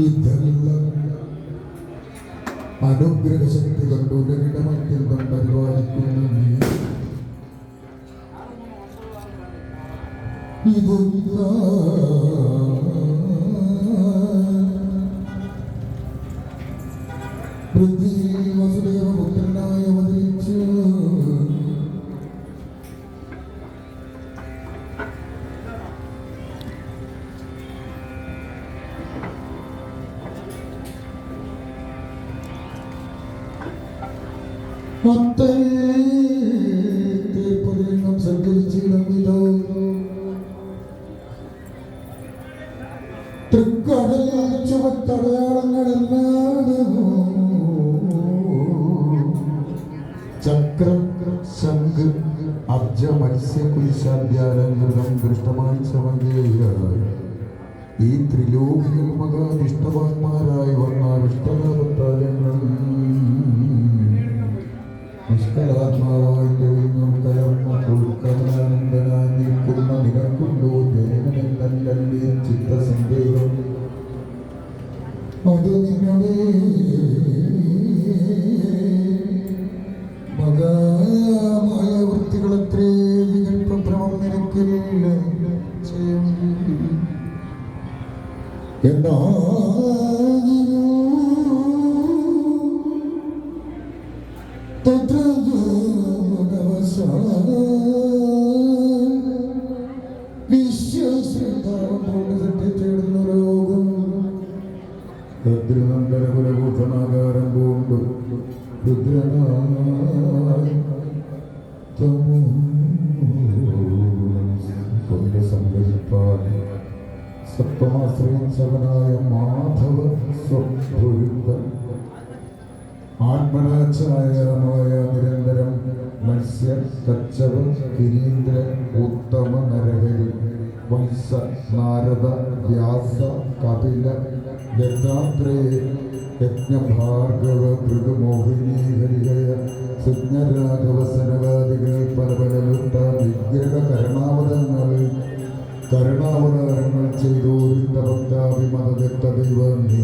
ഇതെല്ലാം അനുഗ്രഹ ശക്തി കൊണ്ട് ഉലകിടമത്യന്തം പരിപാലിക്കുന്നു. നീ ഇതെന്താ തീർപ്പതിനും സഞ്ചരിച്ചിടം ഇതോ തൃക്കടൽ ചുവത്തടയാളങ്ങളെല്ലാം ചക്രം ശംഖ് അബ്ജ മത്സ്യ കുലിശാദ്യാലങ്കൃതം ദൃഷ്ടമായി സമന്വേയ ഈ ത്രിലോകികൾ മകാനിഷ്ടവാന്മാരായി വന്ന ഇഷ്ടലാഭത്താലങ്ങൾ മകാമായ വൃത്തികളത്രേ വികൽപ്പഭ്രമം നിനക്കില്ല എന്നാ രുദ്രനന്ദനകുലഭൂഷണാകാരം രുദ്രനായി കൊണ്ട് സംഭരിപ്പാൻ സപ്തമാശ്രയം സവനായ മാധവ സ്വഭുരുദ്ധം ആത്മനാചായമായ നിരന്തരം മത്സ്യ കച്ചവ കിരീന്ദ്ര ഉത്തമ നരഹരി വംശ നാരദ വ്യാസ കപില ദത്താത്രേയ യജ്ഞഭാർഗവ ഭൃഗമോഹിനി ഹരിഹയ സുജ്ഞരാഘവസനവാദികൾ പല പല വിഗ്രഹ കരണാവതങ്ങൾ കരുണാവതാരങ്ങൾ ചെയ്തു ഭക്താഭിമതദത്ത ദൈവം നീ